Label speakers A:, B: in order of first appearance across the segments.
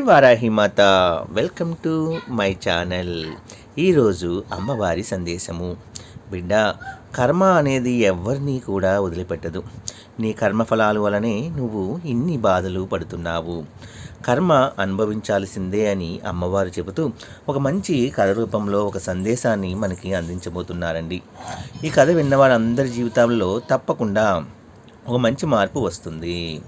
A: Varahi Mata welcome to my channel. ఈరోజు అమ్మవారి సందేశము. బిడ్డ కర్మ అనేది ఎవరిని కూడా వదిలిపెట్టదు. నీ కర్మఫలాలు వలనే నువ్వు ఇన్ని బాధలు పడుతున్నావు. కర్మ అనుభవించాల్సిందే అని అమ్మవారు చెబుతూ ఒక మంచి కథ రూపంలో ఒక సందేశాన్ని మనకి అందించబోతున్నారండి. ఈ కథ విన్న వారందరి జీవితాల్లో తప్పకుండా ఒక మంచి మార్పు వస్తుంది.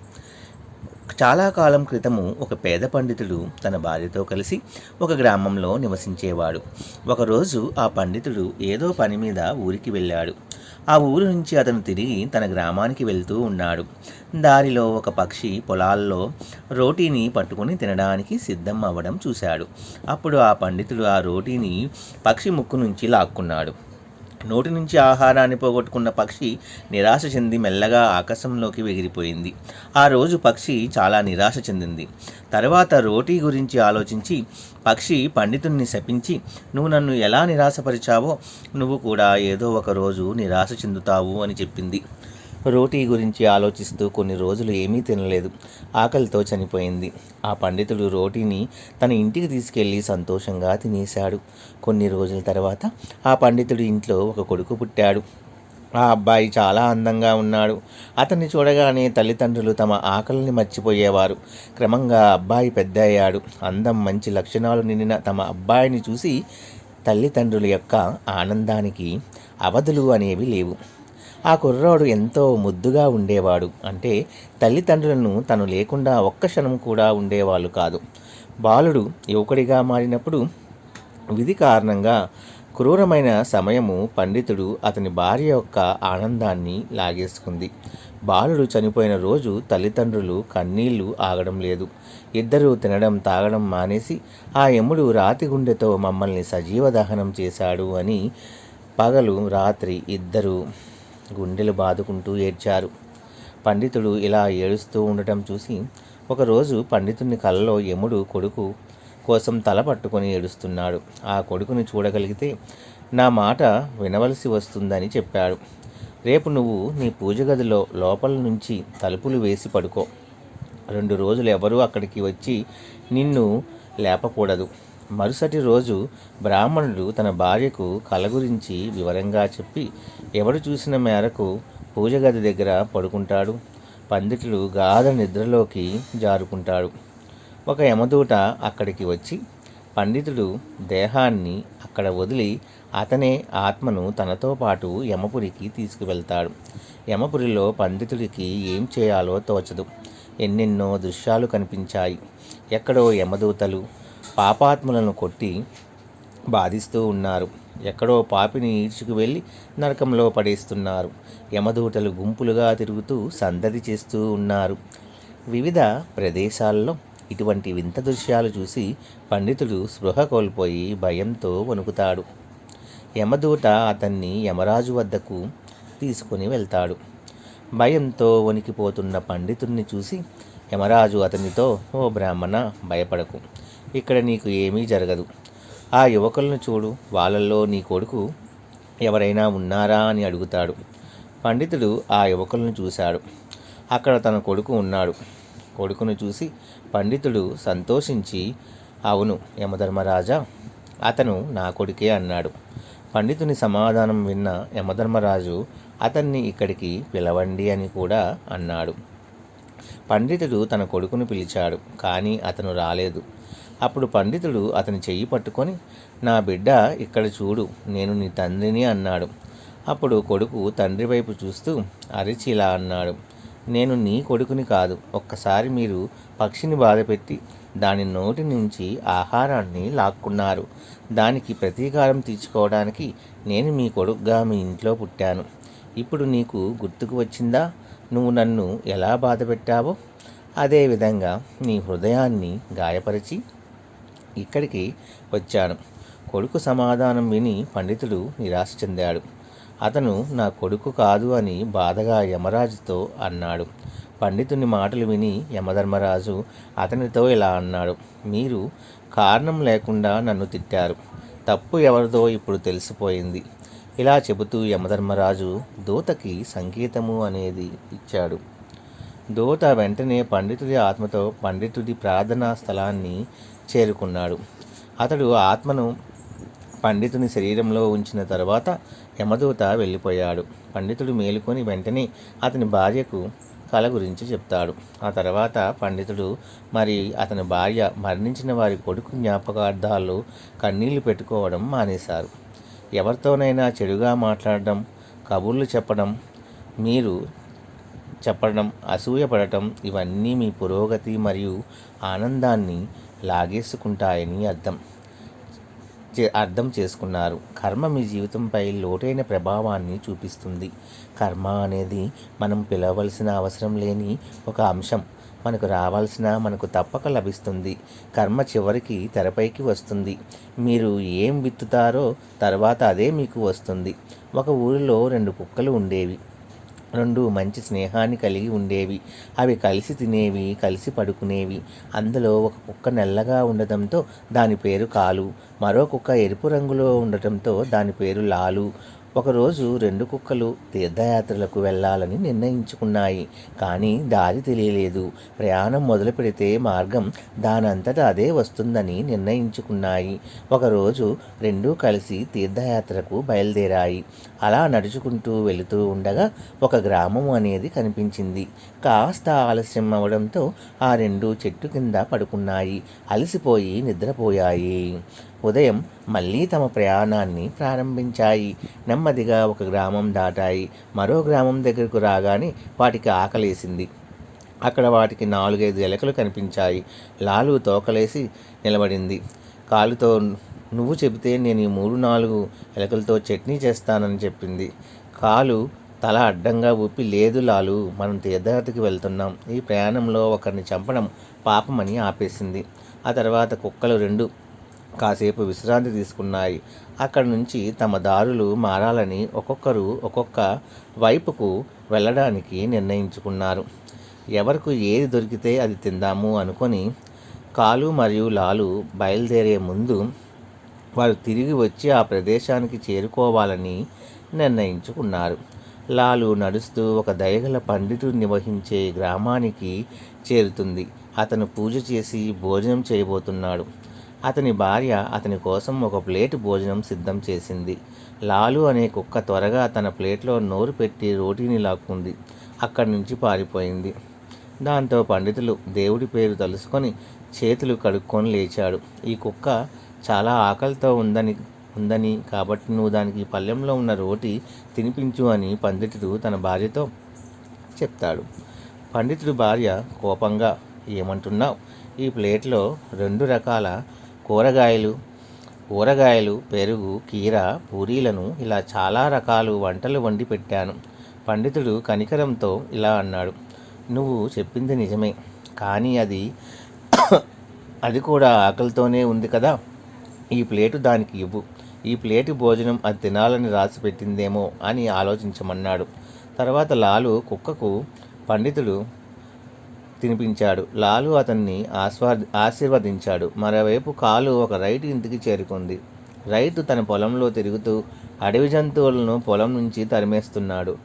A: చాలా కాలం క్రితము ఒక పేద పండితుడు తన భార్యతో కలిసి ఒక గ్రామంలో నివసించేవాడు. ఒకరోజు ఆ పండితుడు ఏదో పని మీద ఊరికి వెళ్ళాడు. ఆ ఊరు నుంచి అతను తిరిగి తన గ్రామానికి వెళ్తూ ఉన్నాడు. దారిలో ఒక పక్షి పొలాల్లో రోటీని పట్టుకుని తినడానికి సిద్ధం అవ్వడం చూశాడు. అప్పుడు ఆ పండితుడు ఆ రోటీని పక్షి ముక్కు నుంచి లాక్కున్నాడు. నోటి నుంచి ఆహారాన్ని పోగొట్టుకున్న పక్షి నిరాశ చెంది మెల్లగా ఆకాశంలోకి ఎగిరిపోయింది. ఆ రోజు పక్షి చాలా నిరాశ చెందింది. తర్వాత రోటీ గురించి ఆలోచించి పక్షి పండితుణ్ణి శపించి నువ్వు నన్ను ఎలా నిరాశపరిచావో నువ్వు కూడా ఏదో ఒక రోజు నిరాశ చెందుతావు అని చెప్పింది. రోటీ గురించి ఆలోచిస్తూ కొన్ని రోజులు ఏమీ తినలేదు. ఆకలితో చనిపోయింది. ఆ పండితుడు రోటీని తన ఇంటికి తీసుకెళ్ళి సంతోషంగా తినేశాడు. కొన్ని రోజుల తర్వాత ఆ పండితుడి ఇంట్లో ఒక కొడుకు పుట్టాడు. ఆ అబ్బాయి చాలా అందంగా ఉన్నాడు. అతన్ని చూడగానే తల్లిదండ్రులు తమ ఆకలిని మర్చిపోయేవారు. క్రమంగా అబ్బాయి పెద్ద అయ్యాడు అందం మంచి లక్షణాలు నిండిన తమ అబ్బాయిని చూసి తల్లిదండ్రుల యొక్క ఆనందానికి అవధులు అనేవి లేవు. ఆ కుర్రాడు ఎంతో ముద్దుగా ఉండేవాడు. అంటే తల్లిదండ్రులను తను లేకుండా ఒక్క క్షణం కూడా ఉండేవాళ్ళు కాదు. బాలుడు యువకుడిగా మారినప్పుడు విధి కారణంగా క్రూరమైన సమయము పండితుడు అతని భార్య యొక్క ఆనందాన్ని లాగేసుకుంది. బాలుడు చనిపోయిన రోజు తల్లిదండ్రులు కన్నీళ్ళు ఆగడం లేదు. ఇద్దరూ తినడం తాగడం మానేసి ఆ యముడు రాతి గుండెతో మమ్మల్ని సజీవ దహనం చేశాడు అని పగలు రాత్రి ఇద్దరు గుండెలు బాదుకుంటూ ఏడ్చారు. పండితుడు ఇలా ఏడుస్తూ ఉండటం చూసి ఒకరోజు పండితుని కలలో యముడు కొడుకు కోసం తల పట్టుకొని ఏడుస్తున్నాడు. ఆ కొడుకుని చూడగలిగితే నా మాట వినవలసి వస్తుందని చెప్పాడు. రేపు నువ్వు నీ పూజ గదిలో లోపల నుంచి తలుపులు వేసి పడుకో. రెండు రోజులు ఎవరూ అక్కడికి వచ్చి నిన్ను లేపకూడదు. మరుసటి రోజు బ్రాహ్మణుడు తన భార్యకు కల గురించి వివరంగా చెప్పి ఎవడు చూసిన మేరకు పూజ గది దగ్గర పడుకుంటాడు. పండితుడు గాఢ నిద్రలోకి జారుకుంటాడు. ఒక యమదూట అక్కడికి వచ్చి పండితుడు దేహాన్ని అక్కడ వదిలి అతనే ఆత్మను తనతో పాటు యమపురికి తీసుకువెళ్తాడు. యమపురిలో పండితుడికి ఏం చేయాలో తోచదు. ఎన్నెన్నో దృశ్యాలు కనిపించాయి. ఎక్కడో యమదూతలు పాపాత్ములను కొట్టి బాధిస్తూ ఉన్నారు. ఎక్కడో పాపిని ఈడ్చుకు వెళ్ళి నరకంలో పడేస్తున్నారు. యమదూతలు గుంపులుగా తిరుగుతూ సందడి చేస్తూ ఉన్నారు. వివిధ ప్రదేశాల్లో ఇటువంటి వింత దృశ్యాలు చూసి పండితుడు స్పృహ కోల్పోయి భయంతో వణుకుతాడు. యమదూత అతన్ని యమరాజు వద్దకు తీసుకుని వెళ్తాడు. భయంతో వణికిపోతున్న పండితుడిని చూసి యమరాజు అతనితో ఓ బ్రాహ్మణ భయపడకు. ఇక్కడ నీకు ఏమీ జరగదు. ఆ యువకులను చూడు వాళ్ళల్లో నీ కొడుకు ఎవరైనా ఉన్నారా అని అడుగుతాడు. పండితుడు ఆ యువకులను చూశాడు. అక్కడ తన కొడుకు ఉన్నాడు. కొడుకును చూసి పండితుడు సంతోషించి అవును యమధర్మరాజా అతను నా కొడుకే అన్నాడు. పండితుని సమాధానం విన్న యమధర్మరాజు అతన్ని ఇక్కడికి పిలవండి అని కూడా అన్నాడు. పండితుడు తన కొడుకును పిలిచాడు కానీ అతను రాలేదు. అప్పుడు పండితుడు అతని చెయ్యి పట్టుకొని నా బిడ్డ ఇక్కడ చూడు నేను నీ తండ్రిని అన్నాడు. అప్పుడు కొడుకు తండ్రి వైపు చూస్తూ అరిచి ఇలా అన్నాడు నేను నీ కొడుకుని కాదు ఒక్కసారి మీరు పక్షిని బాధపెట్టి దాని నోటి నుంచి ఆహారాన్ని లాక్కున్నారు. దానికి ప్రతీకారం తీర్చుకోవడానికి నేను మీ కొడుకుగా మీ ఇంట్లో పుట్టాను. ఇప్పుడు నీకు గుర్తుకు వచ్చిందా? నువ్వు నన్ను ఎలా బాధపెట్టావో? అదేవిధంగా నీ హృదయాన్ని గాయపరిచి ఇక్కడికి వచ్చాను. కొడుకు సమాధానం విని పండితుడు నిరాశ చెందాడు. అతను నా కొడుకు కాదు అని బాధగా యమరాజుతో అన్నాడు. పండితుని మాటలు విని యమధర్మరాజు అతనితో ఇలా అన్నాడు. మీరు కారణం లేకుండా నన్ను తిట్టారు. తప్పు ఎవరిదో ఇప్పుడు తెలిసిపోయింది. ఇలా చెబుతూ యమధర్మరాజు దూతకి సంకేతము అనేది ఇచ్చాడు. దూత వెంటనే పండితుడి ఆత్మతో పండితుడి ప్రార్థనా స్థలాన్ని చేరుకున్నాడు. అతడు ఆత్మను పండితుని శరీరంలో ఉంచిన తర్వాత యమదూత వెళ్ళిపోయాడు. పండితుడు మేలుకొని వెంటనే అతని భార్యకు కళ గురించి చెప్తాడు. ఆ తర్వాత పండితుడు మరి అతని భార్య మరణించిన వారి కొడుకు జ్ఞాపకార్థాలు కన్నీళ్ళు పెట్టుకోవడం మానేశారు. ఎవరితోనైనా చెడుగా మాట్లాడడం కబుర్లు చెప్పడం మీరు చెప్పడం అసూయపడటం ఇవన్నీ మీ పురోగతి మరియు ఆనందాన్ని లాగేసుకుంటాయని అర్థం చే- అర్థం చేసుకున్నారు. కర్మ మీ జీవితంపై లోటైన ప్రభావాన్ని చూపిస్తుంది. కర్మ అనేది మనం పిలవలసిన అవసరం లేని ఒక అంశం. మనకు రావాల్సిన మనకు తప్పక లభిస్తుంది. కర్మ చివరికి తెరపైకి వస్తుంది. మీరు ఏం విత్తుతారో తర్వాత అదే మీకు వస్తుంది. ఒక ఊరిలో రెండు కుక్కలు ఉండేవి. రెండు మంచి స్నేహాన్ని కలిగి ఉండేవి. అవి కలిసి తినేవి కలిసి పడుకునేవి. అందులో ఒక కుక్క నల్లగా ఉండటంతో దాని పేరు కాలు. మరో కుక్క ఎరుపు రంగులో ఉండటంతో దాని పేరు లాలు. ఒకరోజు రెండు కుక్కలు తీర్థయాత్రలకు వెళ్ళాలని నిర్ణయించుకున్నాయి. కానీ దారి తెలియలేదు. ప్రయాణం మొదలు పెడితే మార్గం దానంతట అదే వస్తుందని నిర్ణయించుకున్నాయి. ఒకరోజు రెండూ కలిసి తీర్థయాత్రకు బయలుదేరాయి. అలా నడుచుకుంటూ వెళుతూ ఉండగా ఒక గ్రామం అనేది కనిపించింది. కాస్త ఆలస్యం అవడంతో ఆ రెండు చెట్టు కింద పడుకున్నాయి. అలసిపోయి నిద్రపోయాయి. ఉదయం మళ్ళీ తమ ప్రయాణాన్ని ప్రారంభించాయి. నెమ్మదిగా ఒక గ్రామం దాటాయి. మరో గ్రామం దగ్గరకు రాగానే వాటికి ఆకలేసింది. అక్కడ వాటికి నాలుగైదు ఎలకలు కనిపించాయి. లాలు తోకలేసి నిలబడింది. కాలుతో నువ్వు చెబితే నేను ఈ మూడు నాలుగు ఎలకలతో చట్నీ చేస్తానని చెప్పింది. కాలు తల అడ్డంగా ఊపి లేదు లాలు మనం తీర్థయాత్రకి వెళ్తున్నాం. ఈ ప్రయాణంలో ఒకరిని చంపడం పాపమని ఆపేసింది. ఆ తర్వాత కుక్కలు రెండు కాసేపు విశ్రాంతి తీసుకున్నాయి. అక్కడి నుంచి తమ దారులు మారాలని ఒక్కొక్కరు ఒక్కొక్క వైపుకు వెళ్ళడానికి నిర్ణయించుకున్నారు. ఎవరికి ఏది దొరికితే అది తిందాము అనుకొని కాలు మరియు లాలు బయలుదేరే ముందు వారు తిరిగి వచ్చి ఆ ప్రదేశానికి చేరుకోవాలని నిర్ణయించుకున్నారు. లాలు నడుస్తూ ఒక దయగల పండితుడు నిర్వహించే గ్రామానికి చేరుతుంది. అతను పూజ చేసి భోజనం చేయబోతున్నాడు. అతని భార్య అతని కోసం ఒక ప్లేటు భోజనం సిద్ధం చేసింది. లాలు అనే కుక్క త్వరగా తన ప్లేట్లో నోరు పెట్టి రోటీని లాక్కుంది. అక్కడి నుంచి పారిపోయింది. దాంతో పండితులు దేవుడి పేరు తలుసుకొని చేతులు కడుక్కొని లేచాడు. ఈ కుక్క చాలా ఆకలితో ఉందని ఉందని కాబట్టి నువ్వు దానికి పళ్ళెంలో ఉన్న రోటి తినిపించు అని పండితుడు తన భార్యతో చెప్తాడు. పండితుడి భార్య కోపంగా ఏమంటున్నావు? ఈ ప్లేట్లో రెండు రకాల కూరగాయలు కూరగాయలు పెరుగు కీర పూరీలను ఇలా చాలా రకాలు వంటలు వండి పెట్టాను. పండితుడు కనికరంతో ఇలా అన్నాడు నువ్వు చెప్పింది నిజమే కానీ అది అది కూడా ఆకలితోనే ఉంది కదా. ఈ ప్లేటు దానికి ఇవ్వు. ఈ ప్లేటు భోజనం అది తినాలని రాసి పెట్టిందేమో అని ఆలోచించమన్నాడు. తర్వాత లాలు కుక్కకు పండితుడు తినిపించాడు. లాలు అతన్ని ఆస్వా ఆశీర్వదించాడు. మరోవైపు కాలు ఒక రైతు ఇంటికి చేరుకుంది. రైతు తన పొలంలో తిరుగుతూ అడవి జంతువులను పొలం నుంచి తరిమేస్తున్నాడు.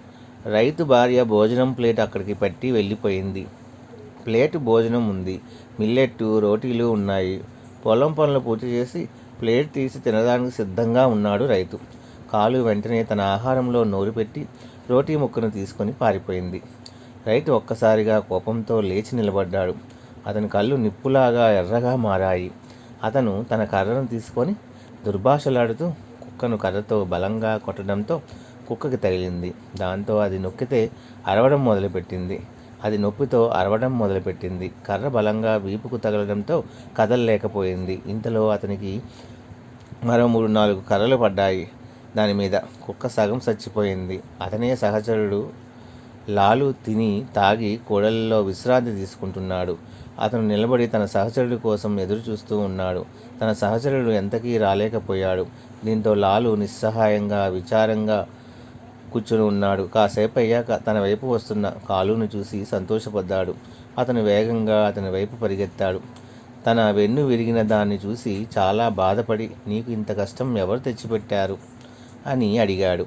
A: రైతు భార్య భోజనం ప్లేట్ అక్కడికి పెట్టి వెళ్ళిపోయింది. ప్లేటు భోజనం ఉంది. మిల్లెట్టు రోటీలు ఉన్నాయి. పొలం పనులు పూర్తి చేసి ప్లేట్ తీసి తినడానికి సిద్ధంగా ఉన్నాడు రైతు. కాలు వెంటనే తన ఆహారంలో నోరు పెట్టి రోటీ ముక్కను తీసుకొని పారిపోయింది. రైతు ఒక్కసారిగా కోపంతో లేచి నిలబడ్డాడు. అతని కళ్ళు నిప్పులాగా ఎర్రగా మారాయి. అతను తన కర్రను తీసుకొని దుర్భాషలాడుతూ కుక్కను కర్రతో బలంగా కొట్టడంతో కుక్కకి తగిలింది. దాంతో అది నొక్కితే అరవడం మొదలుపెట్టింది. అది నొప్పితో అరవడం మొదలుపెట్టింది. కర్ర బలంగా వీపుకు తగలడంతో కదలలేకపోయింది. ఇంతలో అతనికి మరో మూడు నాలుగు కర్రలు పడ్డాయి దాని మీద కుక్క సగం చచ్చిపోయింది. అతనే సహచరుడు లాలు తిని తాగి కోడలిలో విశ్రాంతి తీసుకుంటున్నాడు. అతను నిలబడి తన సహచరుడి కోసం ఎదురు చూస్తూ ఉన్నాడు. తన సహచరుడు ఎంతకీ రాలేకపోయాడు. దీంతో లాలు నిస్సహాయంగా విచారంగా కూర్చుని ఉన్నాడు. కాసేపు అయ్యాక తన వైపు వస్తున్న కాలును చూసి సంతోషపడ్డాడు. అతను వేగంగా అతని వైపు పరిగెత్తాడు. తన వెన్ను విరిగిన దాన్ని చూసి చాలా బాధపడి నీకు ఇంత కష్టం ఎవరు తెచ్చిపెట్టారు? అని అడిగాడు.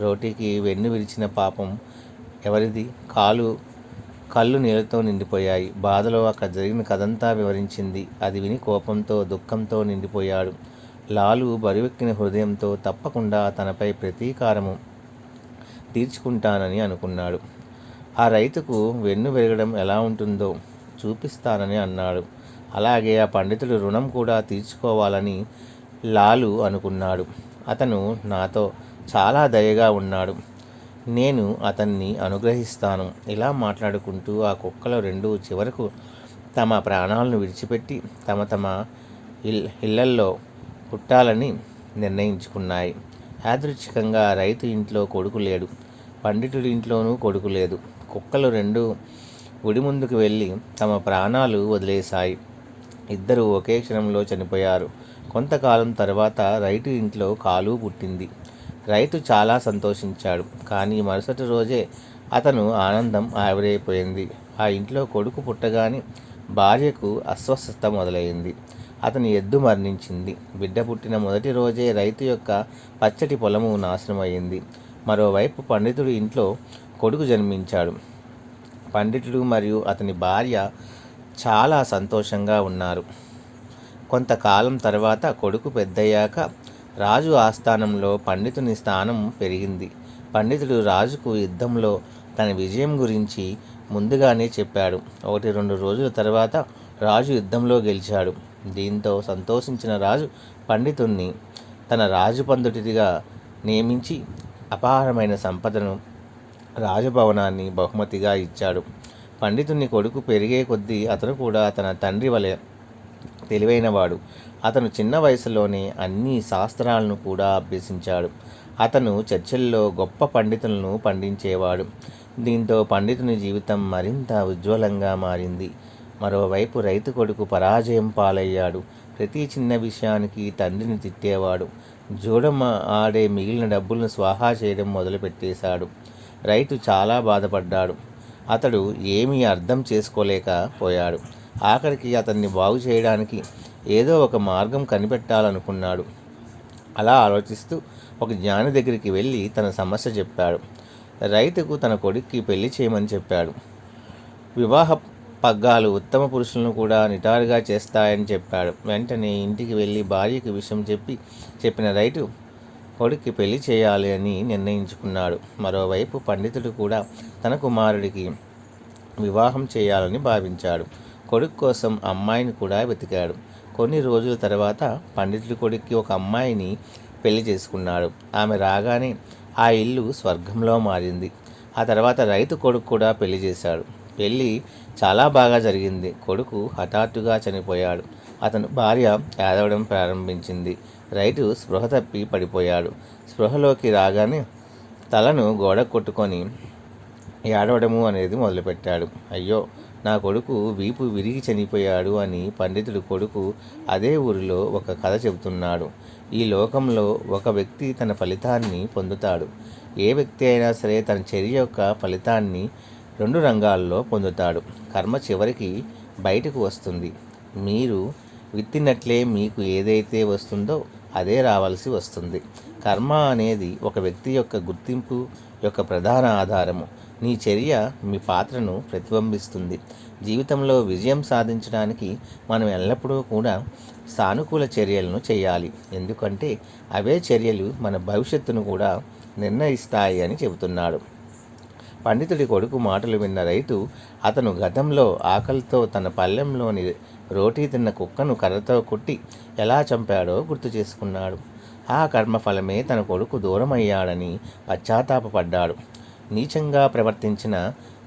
A: రోటీకి వెన్ను విరిచిన పాపం ఎవరిది? కాలు కళ్ళు నీళ్ళతో నిండిపోయాయి. బాధలో అక్కడ జరిగిన కథంతా వివరించింది. అది విని కోపంతో దుఃఖంతో నిండిపోయాడు. లాలు బరువెక్కిన హృదయంతో తప్పకుండా తనపై ప్రతీకారము తీర్చుకుంటానని అనుకున్నాడు. ఆ రైతుకు వెన్ను పెరగడం ఎలా ఉంటుందో చూపిస్తానని అన్నాడు. అలాగే ఆ పండితుడు రుణం కూడా తీర్చుకోవాలని లాలు అనుకున్నాడు. అతను నాతో చాలా దయగా ఉన్నాడు. నేను అతన్ని అనుగ్రహిస్తాను. ఇలా మాట్లాడుకుంటూ ఆ కుక్కలు రెండు చివరకు తమ ప్రాణాలను విడిచిపెట్టి తమ తమ ఇల్ ఇళ్ళల్లో పుట్టాలని నిర్ణయించుకున్నాయి. యాదృచ్ఛికంగా రైతు ఇంట్లో కొడుకు లేడు. పండితుడి ఇంట్లోనూ కొడుకు లేదు. కుక్కలు రెండు గుడి ముందుకు వెళ్ళి తమ ప్రాణాలు వదిలేశాయి. ఇద్దరు ఒకే క్షణంలో చనిపోయారు. కొంతకాలం తర్వాత రైతు ఇంట్లో కాలు పుట్టింది. రైతు చాలా సంతోషించాడు. కానీ మరుసటి రోజే అతను ఆనందం ఆవిరైపోయింది. ఆ ఇంట్లో కొడుకు పుట్టగానే భార్యకు అస్వస్థత మొదలైంది. అతని ఎద్దు మరణించింది. బిడ్డ పుట్టిన మొదటి రోజే రైతు యొక్క పచ్చటి పొలము నాశనమైంది. మరోవైపు పండితుడి ఇంట్లో కొడుకు జన్మించాడు. పండితుడు మరియు అతని భార్య చాలా సంతోషంగా ఉన్నారు. కొంతకాలం తర్వాత కొడుకు పెద్దయ్యాక రాజు ఆస్థానంలో పండితుని స్థానం పెరిగింది. పండితుడు రాజుకు యుద్ధంలో తన విజయం గురించి ముందుగానే చెప్పాడు. ఒకటి రెండు రోజుల తర్వాత రాజు యుద్ధంలో గెలిచాడు. దీంతో సంతోషించిన రాజు పండితుణ్ణి తన రాజుపందుటిగా నియమించి అపారమైన సంపదను రాజభవనాన్ని బహుమతిగా ఇచ్చాడు. పండితుని కొడుకు పెరిగే కొద్దీ అతను కూడా తన తండ్రి వలె తెలివైనవాడు. అతను చిన్న వయసులోనే అన్ని శాస్త్రాలను కూడా అభ్యసించాడు. అతను చర్చల్లో గొప్ప పండితులను పండించేవాడు. దీంతో పండితుని జీవితం మరింత ఉజ్వలంగా మారింది. మరోవైపు రైతు కొడుకు పరాజయం పాలయ్యాడు. ప్రతి చిన్న విషయానికి తండ్రిని తిట్టేవాడు. జూడమ్మ ఆడే మిగిలిన డబ్బులను స్వాహా చేయడం మొదలుపెట్టేశాడు. రైతు చాలా బాధపడ్డాడు. అతడు ఏమీ అర్థం చేసుకోలేకపోయాడు ఆఖరికి అతన్ని బాగు చేయడానికి ఏదో ఒక మార్గం కనిపెట్టాలనుకున్నాడు. అలా ఆలోచిస్తూ ఒక జ్ఞాని దగ్గరికి వెళ్ళి తన సమస్య చెప్పాడు. రైతుకు తన కొడుక్కి పెళ్ళి చేయమని చెప్పాడు. వివాహ పగ్గాలు ఉత్తమ పురుషులను కూడా నిటారుగా చేస్తాయని చెప్పాడు. వెంటనే ఇంటికి వెళ్ళి భార్యకి విషయం చెప్పి చెప్పిన రైతు కొడుక్కి పెళ్ళి చేయాలి అని నిర్ణయించుకున్నాడు. మరోవైపు పండితుడు కూడా తన కుమారుడికి వివాహం చేయాలని భావించాడు. కొడుకు కోసం అమ్మాయిని కూడా వెతికాడు. కొన్ని రోజుల తర్వాత పండితుడి కొడుక్కి ఒక అమ్మాయిని పెళ్ళి చేసుకున్నాడు. ఆమె రాగానే ఆ ఇల్లు స్వర్గంలో మారింది. ఆ తర్వాత రైతు కొడుకు కూడా పెళ్ళి చేశాడు. పెళ్ళి చాలా బాగా జరిగింది. కొడుకు హఠాత్తుగా చనిపోయాడు. అతను భార్య ఏడవడం ప్రారంభించింది. రైతు స్పృహ తప్పి పడిపోయాడు. స్పృహలోకి రాగానే తలను గోడ కొట్టుకొని ఏడవడము అనేది మొదలుపెట్టాడు. అయ్యో నా కొడుకు వీపు విరిగి చనిపోయాడు అని పండితుడు కొడుకు అదే ఊరిలో ఒక కథ చెబుతున్నాడు. ఈ లోకంలో ఒక వ్యక్తి తన ఫలితాన్ని పొందుతాడు. ఏ వ్యక్తి అయినా సరే తన చర్య యొక్క ఫలితాన్ని రెండు రంగాల్లో పొందుతాడు. కర్మ చివరికి బయటకు వస్తుంది. మీరు విత్తినట్లే మీకు ఏదైతే వస్తుందో అదే రావాల్సి వస్తుంది. కర్మ అనేది ఒక వ్యక్తి యొక్క గుర్తింపు యొక్క ప్రధాన ఆధారము. నీ చర్య మీ పాత్రను ప్రతిబింబిస్తుంది. జీవితంలో విజయం సాధించడానికి మనం ఎల్లప్పుడూ కూడా సానుకూల చర్యలను చేయాలి. ఎందుకంటే అవే చర్యలు మన భవిష్యత్తును కూడా నిర్ణయిస్తాయి అని చెబుతున్నాడు. పండితుడి కొడుకు మాటలు విన్న రైతు అతను గతంలో ఆకలితో తన పల్లెంలోని రోటీ తిన్న కుక్కను కర్రతో కొట్టి ఎలా చంపాడో గుర్తు చేసుకున్నాడు.
B: ఆ కర్మఫలమే తన కొడుకు దూరమయ్యాడని పశ్చాత్తాపపడ్డాడు నీచంగా ప్రవర్తించిన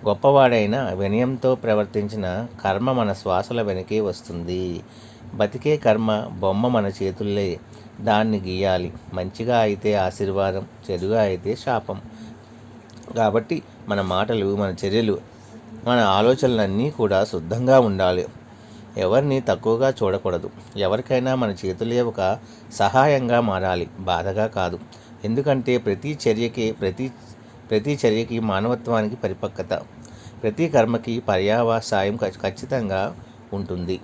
B: గొప్పవాడైన వినయంతో ప్రవర్తించిన కర్మ మన శ్వాసల వెనకే వస్తుంది. బతికే కర్మ బొమ్మ మన చేతుల్లే. దాన్ని గీయాలి. మంచిగా అయితే ఆశీర్వాదం చెడుగా అయితే శాపం. కాబట్టి మన మాటలు మన చర్యలు మన ఆలోచనలన్నీ కూడా శుద్ధంగా ఉండాలి. ఎవరిని తక్కువగా చూడకూడదు. ఎవరికైనా మన చేతులే ఒక సహాయంగా మారాలి. బాధగా కాదు. ఎందుకంటే ప్రతి చర్యకి ప్రతి ప్రతి చర్యకి మానవత్వానికి పరిపక్వత. ప్రతి కర్మకి పర్యావసాయం ఖచ్చితంగా ఉంటుంది.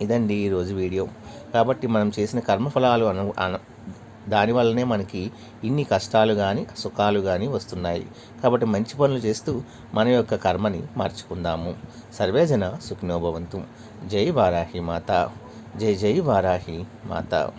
B: ఇదండి ఈరోజు వీడియో. కాబట్టి మనం చేసిన కర్మఫలాలు అను దానివల్లనే మనకి ఇన్ని కష్టాలు కానీ సుఖాలు కానీ వస్తున్నాయి. కాబట్టి మంచి పనులు చేస్తూ మన యొక్క కర్మని మార్చుకుందాము. సర్వేజన సుఖినోభవంతు జై వారాహి మాత. జై జై వారాహి మాత.